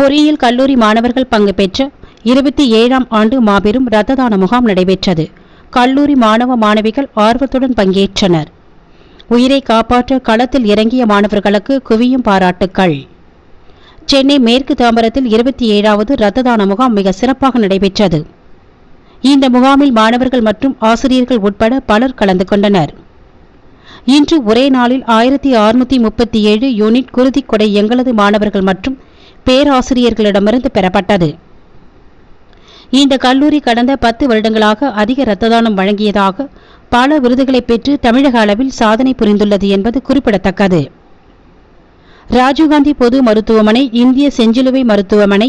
பொறியியல் கல்லூரி மாணவர்கள் பங்கு பெற்ற இருபத்தி ஏழாம் ஆண்டு மாபெரும் இரத்த தான முகாம் நடைபெற்றது. கல்லூரி மாணவ மாணவிகள் ஆர்வத்துடன் பங்கேற்றனர். உயிரை காப்பாற்ற களத்தில் இறங்கிய மாணவர்களுக்கு குவியும் பாராட்டுக்கள். சென்னை மேற்கு தாம்பரத்தில் இருபத்தி ஏழாவது இரத்த தான முகாம் மிக சிறப்பாக நடைபெற்றது. இந்த முகாமில் மாணவர்கள் மற்றும் ஆசிரியர்கள் உட்பட பலர் கலந்து கொண்டனர். இன்று ஒரே நாளில் ஆயிரத்தி அறுநூத்தி முப்பத்தி ஏழு யூனிட் குருதிக் கொடை எங்களது மாணவர்கள் மற்றும் பேராசிரியர்களிடமிருந்து பெறப்பட்டது. இந்த கல்லூரி கடந்த பத்து வருடங்களாக அதிக இரத்த தானம் வழங்கியதாக பல விருதுகளை பெற்று தமிழக அளவில் சாதனை புரிந்துள்ளது என்பது குறிப்பிடத்தக்கது. ராஜீவ்காந்தி பொது மருத்துவமனை இந்திய செஞ்சிலுவை மருத்துவமனை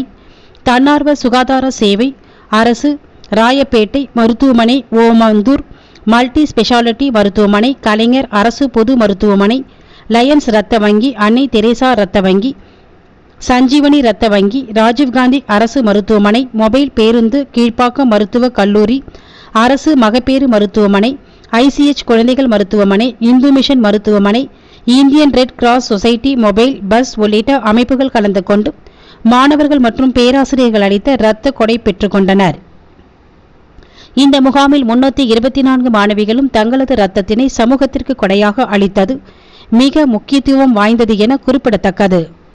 தன்னார்வ சுகாதார சேவை அரசு ராயப்பேட்டை மருத்துவமனை ஓமந்தூர் மல்டி ஸ்பெஷாலிட்டி மருத்துவமனை கலைஞர் அரசு பொது மருத்துவமனை லயன்ஸ் இரத்த வங்கி அன்னை தெரேசா இரத்த வங்கி சஞ்சீவனி இரத்த வங்கி ராஜீவ்காந்தி அரசு மருத்துவமனை மொபைல் பேருந்து கீழ்ப்பாக்கம் மருத்துவக் கல்லூரி அரசு மகப்பேறு மருத்துவமனை ஐசிஎச் குழந்தைகள் மருத்துவமனை இந்து மிஷன் மருத்துவமனை Indian red cross society mobile bus உள்ளிட்ட அமைப்புகள் கலந்து கொண்டு மாணவர்கள் மற்றும் பேராசிரியர்கள் அளித்த இரத்த கொடை பெற்றுக்கொண்டனர் இந்த முகாமில் முன்னூற்றி இருபத்தி நான்கு மாணவிகளும் தங்களது இரத்தத்தினை சமூகத்திற்கு கொடையாக அளித்தது மிக முக்கியத்துவம் வாய்ந்தது என குறிப்பிடத்தக்கது.